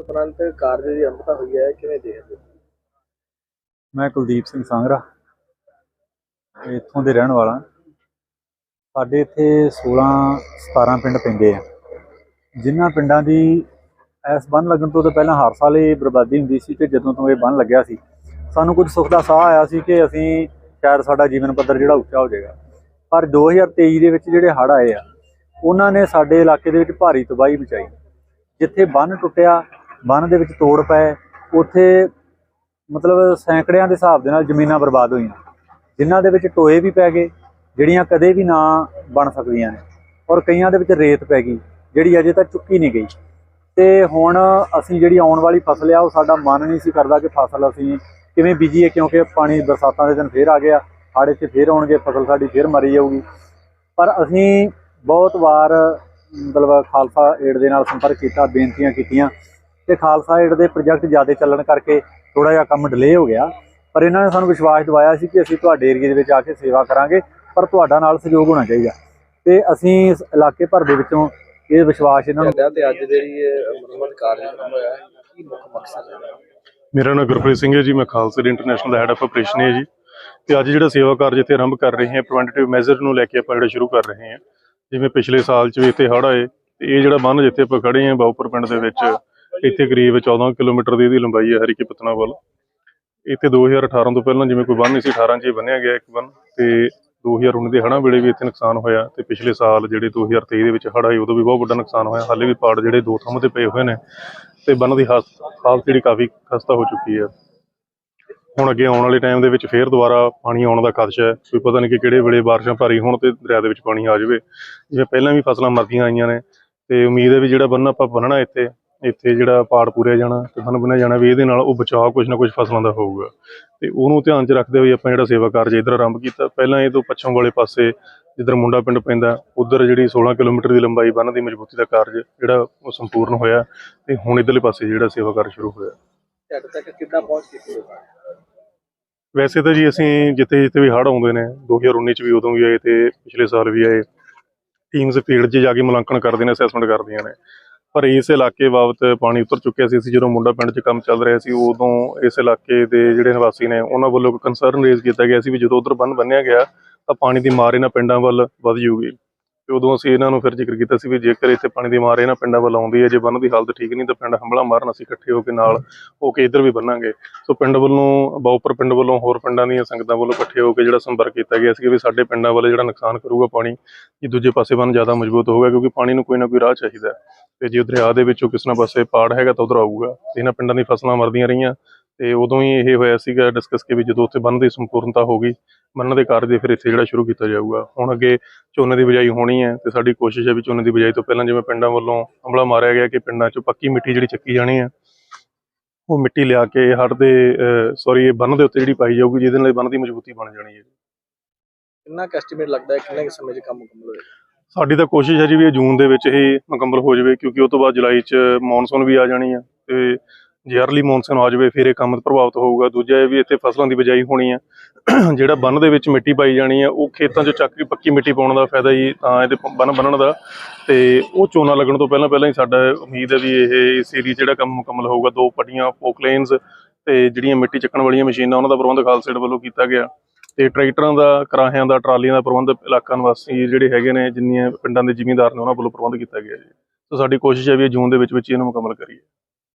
ਉਪਰੰਤ ਕਾਰਜ ਦੀ ਅੰਮ੍ਰਿਤਾ ਹੋਈ ਹੈ, ਕਿਵੇਂ ਦੇਖਦੇ ਹੋ? ਮੈਂ ਕੁਲਦੀਪ ਸਿੰਘ ਸੰਗਰਾ, ਇੱਥੋਂ ਦੇ ਰਹਿਣ ਵਾਲਾ। ਸਾਡੇ ਇੱਥੇ 16 17 ਪਿੰਡ ਪੈਂਦੇ ਆ। ਜਿਨ੍ਹਾਂ ਪਿੰਡਾਂ ਦੀ ਇਸ ਬੰਨ ਲੱਗਣ ਤੋਂ ਤਾਂ ਪਹਿਲਾਂ ਹਰ ਸਾਲ ਇਹ ਬਰਬਾਦੀ ਹੁੰਦੀ ਸੀ ਤੇ ਜਦੋਂ ਤੋਂ ਇਹ ਬੰਨ ਲੱਗਿਆ ਸੀ, ਸਾਨੂੰ ਕੁਝ ਸੁੱਖ ਦਾ ਸਾਹ ਆਇਆ ਸੀ ਕਿ ਅਸੀਂ ਸ਼ਾਇਦ ਸਾਡਾ ਜੀਵਨ ਪੱਧਰ ਜਿਹੜਾ ਉੱਚਾ ਹੋ ਜਾਏਗਾ। ਪਰ 2023 ਦੇ ਵਿੱਚ ਜਿਹੜੇ ਹੜ੍ਹ ਆਏ ਆ, ਉਹਨਾਂ ਨੇ ਸਾਡੇ ਇਲਾਕੇ ਦੇ ਵਿੱਚ ਭਾਰੀ ਤਬਾਹੀ ਮਚਾਈ। ਜਿੱਥੇ ਬੰਨ ਟੁੱਟਿਆ ਬੰਨ ਦੇ ਵਿੱਚ ਤੋੜ ਪਏ, ਉੱਥੇ ਮਤਲਬ ਸੈਂਕੜਿਆਂ ਦੇ ਹਿਸਾਬ ਦੇ ਨਾਲ ਜ਼ਮੀਨਾਂ ਬਰਬਾਦ ਹੋਈਆਂ। ਜਿਨ੍ਹਾਂ ਦੇ ਵਿੱਚ ਟੋਏ ਵੀ ਪੈ ਗਏ, ਜਿਹੜੀਆਂ ਕਦੇ ਵੀ ਨਾ ਬਣ ਸਕਦੀਆਂ ਨੇ। ਔਰ ਕਈਆਂ ਦੇ ਵਿੱਚ ਰੇਤ ਪੈ ਗਈ, ਜਿਹੜੀ ਅਜੇ ਤੱਕ ਚੁੱਕੀ ਨਹੀਂ ਗਈ। ਤੇ ਹੁਣ ਅਸੀਂ ਜਿਹੜੀ ਆਉਣ ਵਾਲੀ ਫਸਲ ਆ, ਉਹ ਸਾਡਾ ਮਨ ਨਹੀਂ ਸੀ ਕਰਦਾ ਕਿ ਫਸਲ ਅਸੀਂ ਕਿਵੇਂ ਬੀਜੀਏ, ਕਿਉਂਕਿ ਪਾਣੀ ਬਰਸਾਤਾਂ ਦੇ ਦਿਨ ਫੇਰ ਆ ਗਿਆ ਹਾੜੇ 'ਚ ਫੇਰ ਆਉਣਗੇ, ਫਸਲ ਸਾਡੀ ਫੇਰ ਮਰੀ ਜਾਊਗੀ। ਪਰ ਅਸੀਂ ਬਹੁਤ ਵਾਰ ਮਤਲਬ ਖਾਲਸਾ ਏਡ ਦੇ ਨਾਲ ਸੰਪਰਕ ਕੀਤਾ, ਬੇਨਤੀਆਂ ਕੀਤੀਆਂ ਤੇ ਖਾਲਸਾ ਏਡ ਦੇ ਪ੍ਰੋਜੈਕਟ ਜ਼ਿਆਦਾ ਚੱਲਣ ਕਰਕੇ ਥੋੜਾ ਜਿਹਾ ਕੰਮ ਡਿਲੇ ਹੋ ਗਿਆ। ਪਰ ਇਹਨਾਂ ਨੇ ਸਾਨੂੰ ਵਿਸ਼ਵਾਸ ਦਿਵਾਇਆ ਸੀ ਕਿ ਅਸੀਂ ਤੁਹਾਡੇ ਏਰੀਏ ਦੇ ਵਿੱਚ ਆ ਕੇ ਸੇਵਾ ਕਰਾਂਗੇ ਪਰ ਤੁਹਾਡਾ ਨਾਲ ਸਹਿਯੋਗ ਹੋਣਾ ਚਾਹੀਦਾ। ਤੇ ਅਸੀਂ ਇਸ ਇਲਾਕੇ ਭਰ ਦੇ ਵਿੱਚੋਂ ਇਹ ਵਿਸ਼ਵਾਸ ਇਹਨਾਂ ਨੂੰ ਤੇ ਅੱਜ ਜਿਹੜੀ ਇਹ ਮੁਰੰਮਤ ਕਾਰਜ ਖਤਮ ਹੋਇਆ ਹੈ, ਕੀ ਮੁੱਖ ਮਕਸਦ ਹੈ? ਮੇਰਾ ਨਾਮ ਗੁਰਪ੍ਰੀਤ ਸਿੰਘ ਹੈ ਜੀ ਮੈਂ ਖਾਲਸਾ ਇੰਟਰਨੈਸ਼ਨਲ ਦਾ ਹੈਡ ਆਫ ਆਪਰੇਸ਼ਨ ਹੈ ਜੀ। ਤੇ ਅੱਜ ਜਿਹੜਾ ਸੇਵਾ ਕਾਰਜ ਇੱਥੇ ਆਰੰਭ ਕਰ ਰਹੇ ਹਾਂ ਪ੍ਰੀਵੈਂਟਿਵ ਮੈਜ਼ਰ ਨੂੰ ਲੈ ਕੇ ਆਪਾਂ ਜਿਹੜਾ ਸ਼ੁਰੂ ਕਰ ਰਹੇ ਹਾਂ। ਜਿਵੇਂ ਪਿਛਲੇ ਸਾਲ 'ਚ ਵੀ ਇੱਥੇ ਹੜ੍ਹ ਆਏ ਤੇ ਇਹ ਜਿਹੜਾ ਬੰਨ ਜਿੱਥੇ ਆਪਾਂ ਖੜੇ ਹਾਂ ਬਾਉਪਰ ਪਿੰਡ ਦੇ ਵਿੱਚ ਇੱਥੇ ਕਰੀਬ 14 ਕਿਲੋਮੀਟਰ ਦੀ ਇਹਦੀ ਲੰਬਾਈ ਹੈ ਹਰੀਕੇ ਪਤਨਾ ਵੱਲ। ਇੱਥੇ 2018 ਤੋਂ ਪਹਿਲਾਂ ਜਿਵੇਂ ਕੋਈ ਬੰਨ ਨਹੀਂ ਸੀ 18 'ਚ ਹੀ ਬੰਨਿਆ ਗਿਆ ਇੱਕ ਬੰਨ, ਤੇ 2019 ਦੇ ਹੜ੍ਹਾਂ ਵੇਲੇ ਵੀ ਇੱਥੇ ਨੁਕਸਾਨ ਹੋਇਆ, ਤੇ ਪਿਛਲੇ ਸਾਲ ਜਿਹੜੇ 2023 ਦੇ ਵਿੱਚ ਹੜ੍ਹ ਆਈ ਉਦੋਂ ਵੀ ਬਹੁਤ ਵੱਡਾ ਨੁਕਸਾਨ ਹੋਇਆ। ਹਾਲੇ ਵੀ ਪਾੜ ਜਿਹੜੇ ਦੋ ਥੰਮ ਤੇ ਪਏ ਹੋਏ ਨੇ, ਤੇ ਬੰਨ ਦੀ ਹਾਸ- ਹਾਲਤ ਜਿਹੜੀ ਕਾਫੀ ਖਸਤਾ ਹੋ ਚੁੱਕੀ ਹੈ। ਹੁਣ ਅੱਗੇ ਆਉਣ ਵਾਲੇ ਟਾਈਮ ਦੇ ਵਿੱਚ ਫੇਰ ਦੁਬਾਰਾ ਪਾਣੀ ਆਉਣ ਦਾ ਖਦਸ਼ਾ ਹੈ। ਕੋਈ ਪਤਾ ਨਹੀਂ ਕਿ ਕਿਹੜੇ ਵੇਲੇ ਬਾਰਿਸ਼ਾਂ ਭਾਰੀ ਹੋਣ ਤੇ ਦਰਿਆ ਦੇ ਵਿੱਚ ਪਾਣੀ ਆ ਜਾਵੇ, ਜਿਵੇਂ ਪਹਿਲਾਂ ਵੀ ਫਸਲਾਂ ਮਰਦੀਆਂ ਆਈਆਂ ਨੇ, ਤੇ ਉਮੀਦ ਹੈ ਵੀ ਜਿਹੜਾ ਬੰਨ ਆਪਾਂ ਬੰਨਣਾ ਇੱਥੇ ਇੱਥੇ ਜਿਹੜਾ ਪਾੜ ਪੂਰਿਆ ਜਾਣਾ ਤੇ ਬੰਨ ਬੰਨਿਆ ਜਾਣਾ ਵੀ ਇਹਦੇ ਨਾਲ ਉਹ ਬਚਾਅ ਕੁਝ ਨਾ ਕੁਝ ਫਸਲਾਂ ਦਾ ਹੋਊਗਾ। ਤੇ ਉਹਨੂੰ ਧਿਆਨ 'ਚ ਰੱਖਦੇ ਹੋਏ ਆਪਾਂ ਜਿਹੜਾ ਸੇਵਾ ਕਾਰਜ ਇੱਧਰ ਆਰੰਭ ਕੀਤਾ। ਪਹਿਲਾਂ ਇਹ ਤੋਂ ਪੱਛਮ ਵਾਲੇ ਪਾਸੇ ਜਿੱਧਰ ਮੁੰਡਾ ਪਿੰਡ ਪੈਂਦਾ ਉਧਰ ਜਿਹੜੀ 16 ਕਿਲੋਮੀਟਰ ਦੀ ਲੰਬਾਈ ਬੰਨ ਦੀ ਮਜ਼ਬੂਤੀ ਦਾ ਕਾਰਜ ਜਿਹੜਾ ਉਹ ਸੰਪੂਰਨ ਹੋਇਆ ਤੇ ਹੁਣ ਇੱਧਰਲੇ ਪਾਸੇ ਜਿਹੜਾ ਸੇਵਾ ਕਾਰਜ ਸ਼ੁਰੂ ਹੋਇਆ। ਤੁਹਾਡੇ ਤੱਕ ਕਿੱਦਾਂ ਪਹੁੰਚ ਕੀਤੀ ਹੈ ਵੈਸੇ ਤਾਂ ਜੀ ਅਸੀਂ ਜਿੱਥੇ ਜਿੱਥੇ ਵੀ ਹੜ੍ਹ ਆਉਂਦੇ ਨੇ 2019 ਚ ਵੀ ਉਦੋਂ ਵੀ ਆਏ ਤੇ ਪਿਛਲੇ ਸਾਲ ਵੀ ਆਏ। ਟੀਮਸ ਫੀਲਡ 'ਚ ਜਾ ਕੇ ਮੁਲਾਂਕਣ ਕਰਦੇ ਨੇ ਅਸੈਸਮੈਂਟ ਕਰਦੀਆਂ ਨੇ। ਪਰ ਇਸ ਇਲਾਕੇ ਬਾਬਤ ਪਾਣੀ ਉਤਰ ਚੁੱਕਿਆ ਸੀ। ਅਸੀਂ ਜਦੋਂ ਮੁੰਡਾ ਪਿੰਡ 'ਚ ਕੰਮ ਚੱਲ ਰਿਹਾ ਸੀ, ਉਦੋਂ ਇਸ ਇਲਾਕੇ ਦੇ ਜਿਹੜੇ ਨਿਵਾਸੀ ਨੇ, ਉਹਨਾਂ ਵੱਲੋਂ ਕੰਸਰਨ ਰੇਜ਼ ਕੀਤਾ ਗਿਆ ਸੀ ਵੀ ਜਦੋਂ ਉਧਰ ਬੰਨ ਬੰਨਿਆ ਗਿਆ, ਤਾਂ ਪਾਣੀ ਦੀ ਮਾਰ ਇਹਨਾਂ ਪਿੰਡਾਂ ਵੱਲ ਵੱਧ ਜੂਗੀ ਤੇ ਉਦੋਂ ਅਸੀਂ ਇਹਨਾਂ ਨੂੰ ਫਿਰ ਜ਼ਿਕਰ ਕੀਤਾ ਸੀ ਵੀ ਜੇਕਰ ਇੱਥੇ ਪਾਣੀ ਦੀ ਮਾਰ ਇਹਨਾਂ ਪਿੰਡਾਂ ਵੱਲ ਆਉਂਦੀ ਹੈ, ਜੇ ਬੰਨ ਦੀ ਹਾਲਤ ਠੀਕ ਨਹੀਂ, ਤਾਂ ਪਿੰਡ ਹੰਬਲਾ ਮਾਰਨ ਅਸੀਂ ਇਕੱਠੇ ਹੋ ਕੇ ਨਾਲ ਹੋ ਕੇ ਇੱਧਰ ਵੀ ਬੰਨਾਂਗੇ। ਸੋ ਪਿੰਡ ਵੱਲੋਂ, ਬਾਉਪਰ ਪਿੰਡ ਵੱਲੋਂ ਹੋਰ ਪਿੰਡਾਂ ਦੀਆਂ ਸੰਗਤਾਂ ਵੱਲੋਂ ਇਕੱਠੇ ਹੋ ਕੇ ਜਿਹੜਾ ਸੰਪਰਕ ਕੀਤਾ ਗਿਆ ਸੀ ਵੀ ਸਾਡੇ ਪਿੰਡਾਂ ਵੱਲ ਜਿਹੜਾ ਨੁਕਸਾਨ ਕਰੂਗਾ ਪਾਣੀ, ਇਹ ਦੂਜੇ ਪਾਸੇ ਬੰਨ ਜ਼ਿਆਦਾ ਮਜ਼ਬੂਤ ਹੋਊਗਾ, ਕਿਉਂਕਿ ਪਾਣੀ ਨੂੰ ਕੋਈ ਨਾ ਕੋਈ ਰਾਹ ਚਾਹੀਦਾ ਤੇ ਜੇ ਦਰਿਆ ਦੇ ਵਿੱਚੋਂ ਕਿਸੇ ਨਾ ਪਾਸੇ ਪਾੜ ਹੈਗਾ ਤਾਂ ਉਧਰ ਆਊਗਾ। ਇਹਨਾਂ ਪਿੰਡਾਂ ਦੀ ਫਸਲਾਂ ਮਰਦੀਆਂ ਰਹੀਆਂ ਤੇ ਉਦੋਂ ਹੀ ਇਹ ਹੋਇਆ ਸੀਗਾ ਡਿਸਕਸ ਕਿ ਵੀ ਜਦੋਂ ਉੱਥੇ ਬੰਨ ਦੀ ਸੰਪੂਰਨਤਾ ਹੋ ਗਈ ਬੰਨ ਦੇ ਕਾਰਜ ਫਿਰ ਇੱਥੇ ਜਿਹੜਾ ਸ਼ੁਰੂ ਕੀਤਾ ਜਾਊਗਾ। ਹੁਣ ਅੱਗੇ ਝੋਨੇ ਦੀ ਬਿਜਾਈ ਹੋਣੀ ਹੈ ਤੇ ਸਾਡੀ ਕੋਸ਼ਿਸ਼ ਹੈ ਵੀ ਝੋਨੇ ਦੀ ਬਿਜਾਈ ਤੋਂ ਪਹਿਲਾਂ ਜਿਵੇਂ ਪਿੰਡਾਂ ਵੱਲੋਂ ਹਮਲਾ ਮਾਰਿਆ ਗਿਆ ਕਿ ਪਿੰਡਾਂ 'ਚੋਂ ਪੱਕੀ ਮਿੱਟੀ ਜਿਹੜੀ ਚੱਕੀ ਜਾਣੀ ਹੈ, ਉਹ ਮਿੱਟੀ ਲਿਆ ਕੇ ਹੜ ਦੇ ਸੌਰੀ ਇਹ ਬੰਨ ਦੇ ਉੱਤੇ ਜਿਹੜੀ ਪਾਈ ਜਾਊਗੀ ਜਿਹਦੇ ਨਾਲ ਬੰਨ ਦੀ ਮਜ਼ਬੂਤੀ ਬਣ ਜਾਣੀ ਹੈ। ਕਿੰਨਾ ਐਸਟੀਮੇਟ ਲੱਗਦਾ ਹੈ? ਕਿੰਨੇ ਸਮੇਂ 'ਚ ਕੰਮ ਮੁਕੰਮਲ ਹੋਏਗਾ? ਸਾਡੀ ਤਾਂ ਕੋਸ਼ਿਸ਼ ਹੈ ਜੀ ਵੀ ਇਹ ਜੂਨ ਦੇ ਵਿੱਚ ਹੀ ਮੁਕੰਮਲ ਹੋ ਜਾਵੇ, ਕਿਉਂਕਿ ਉਹ ਤੋਂ ਬਾਅਦ ਜੁਲਾਈ 'ਚ ਮੌਨਸੂਨ ਵੀ ਆ ਜਾਣੀ ਹੈ ਤੇ ਜੇ ਅਰਲੀ ਮੌਨਸੂਨ ਆ ਜਾਵੇ, ਫਿਰ ਇਹ ਕੰਮ ਪ੍ਰਭਾਵਿਤ ਹੋਊਗਾ। ਦੂਜਾ ਇਹ ਵੀ ਇੱਥੇ ਫਸਲਾਂ ਦੀ ਬਿਜਾਈ ਹੋਣੀ ਹੈ ਜਿਹੜਾ ਬੰਨ ਦੇ ਵਿੱਚ ਮਿੱਟੀ ਪਾਈ ਜਾਣੀ ਹੈ ਉਹ ਖੇਤਾਂ 'ਚ ਚੱਕ ਕੇ ਪੱਕੀ ਮਿੱਟੀ ਪਾਉਣ ਦਾ ਫਾਇਦਾ ਜੀ ਤਾਂ ਇਹਦੇ ਬੰਨ ਬੰਨਣ ਦਾ। ਤੇ ਉਹ ਝੋਨਾ ਲੱਗਣ ਤੋਂ ਪਹਿਲਾਂ ਪਹਿਲਾਂ ਹੀ ਸਾਡਾ ਉਮੀਦ ਹੈ ਵੀ ਇਹ ਇਸ 'ਚ ਜਿਹੜਾ ਕੰਮ ਮੁਕੰਮਲ ਹੋਊਗਾ, ਦੋ ਪੱਟੀਆਂ ਫੋਕਲੇਨਸ ਤੇ ਜਿਹੜੀਆਂ ਮਿੱਟੀ ਚੱਕਣ ਵਾਲੀਆਂ ਮਸ਼ੀਨਾਂ, ਉਹਨਾਂ ਦਾ ਪ੍ਰਬੰਧ ਖਾਲਸੇਡ ਵੱਲੋਂ ਕੀਤਾ ਗਿਆ। ਤੇ ਟਰੈਕਟਰਾਂ ਦਾ, ਕਰਾਹਿਆਂ ਦਾ, ਟਰਾਲੀਆਂ ਦਾ ਪ੍ਰਬੰਧ ਇਲਾਕਾ ਨਿਵਾਸੀ ਜਿਹੜੇ ਹੈਗੇ ਨੇ, ਜਿੰਨੀਆਂ ਪਿੰਡਾਂ ਦੇ ਜ਼ਿਮੀਂਦਾਰ ਨੇ, ਉਹਨਾਂ ਵੱਲੋਂ ਪ੍ਰਬੰਧ ਕੀਤਾ ਗਿਆ ਜੀ। ਸੋ ਸਾਡੀ ਕੋਸ਼ਿਸ਼ ਹੈ ਵੀ ਇਹ ਜੂਨ ਦੇ ਵਿੱਚ ਵਿੱਚ ਹੀ ਇਹਨੂੰ ਮੁਕੰਮਲ ਕਰੀਏ।